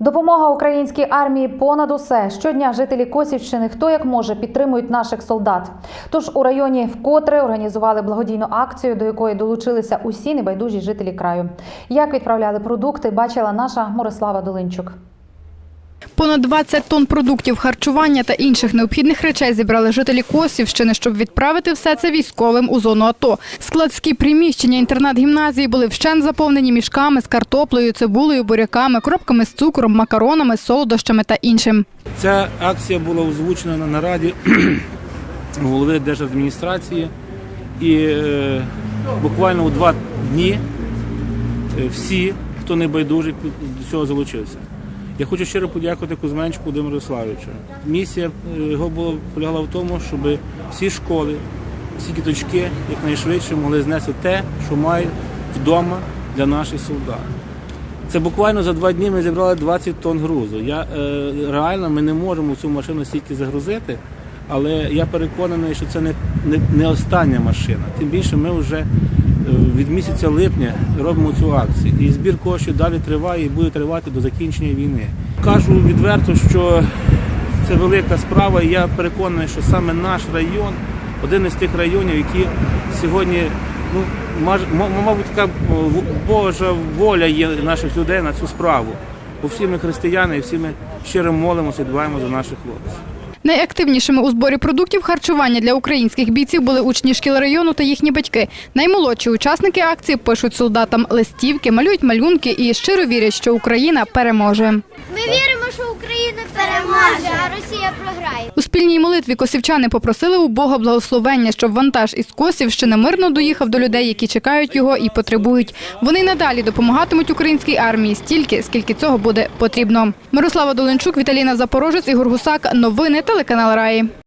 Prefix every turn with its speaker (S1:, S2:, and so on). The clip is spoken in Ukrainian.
S1: Допомога українській армії понад усе. Щодня жителі Косівщини хто як може підтримують наших солдат. Тож у районі вкотре організували благодійну акцію, до якої долучилися усі небайдужі жителі краю. Як відправляли продукти, бачила наша Морислава Долинчук.
S2: Понад 20 тонн продуктів харчування та інших необхідних речей зібрали жителі Косівщини, щоб відправити все це військовим у зону АТО. Складські приміщення інтернат-гімназії були вщент заповнені мішками з картоплею, цибулею, буряками, коробками з цукром, макаронами, солодощами та іншим.
S3: Ця акція була озвучена на нараді голови держадміністрації, і е, буквально у два дні е, всі, хто не байдужий, до цього залучився. Я хочу щиро подякувати Кузьменчику Володимиру Ярославовичу. Місія е, його була полягала в тому, щоб всі школи, всі діточки якнайшвидше могли знести те, що мають вдома для наших солдат. Це буквально за два дні ми зібрали 20 тонн грузу. Я, е, реально ми не можемо цю машину стільки загрузити, але я переконаний, що це не, не, не остання машина. Тим більше ми вже від місяця липня робимо цю акцію. І збір коштів далі триває і буде тривати до закінчення війни. Кажу відверто, що це велика справа, і я переконаний, що саме наш район один із тих районів, які сьогодні, ну мабуть, така Божа воля є наших людей на цю справу. Бо всі ми християни і всі ми щиро молимося і дбаємо за наших хлопців.
S2: Найактивнішими у зборі продуктів харчування для українських бійців були учні шкіл району та їхні батьки. Наймолодші учасники акції пишуть солдатам листівки, малюють малюнки і щиро вірять, що Україна переможе.
S4: Що Україна переможе, а Росія програє.
S2: У спільній молитві косівчани попросили у Бога благословення, щоб вантаж із Косівщини мирно доїхав до людей, які чекають його і потребують. Вони надалі допомагатимуть українській армії стільки, скільки цього буде потрібно. Мирослава Доленчук, Віталіна Запорожець, Ігор Гусак. Новини телеканал Раї.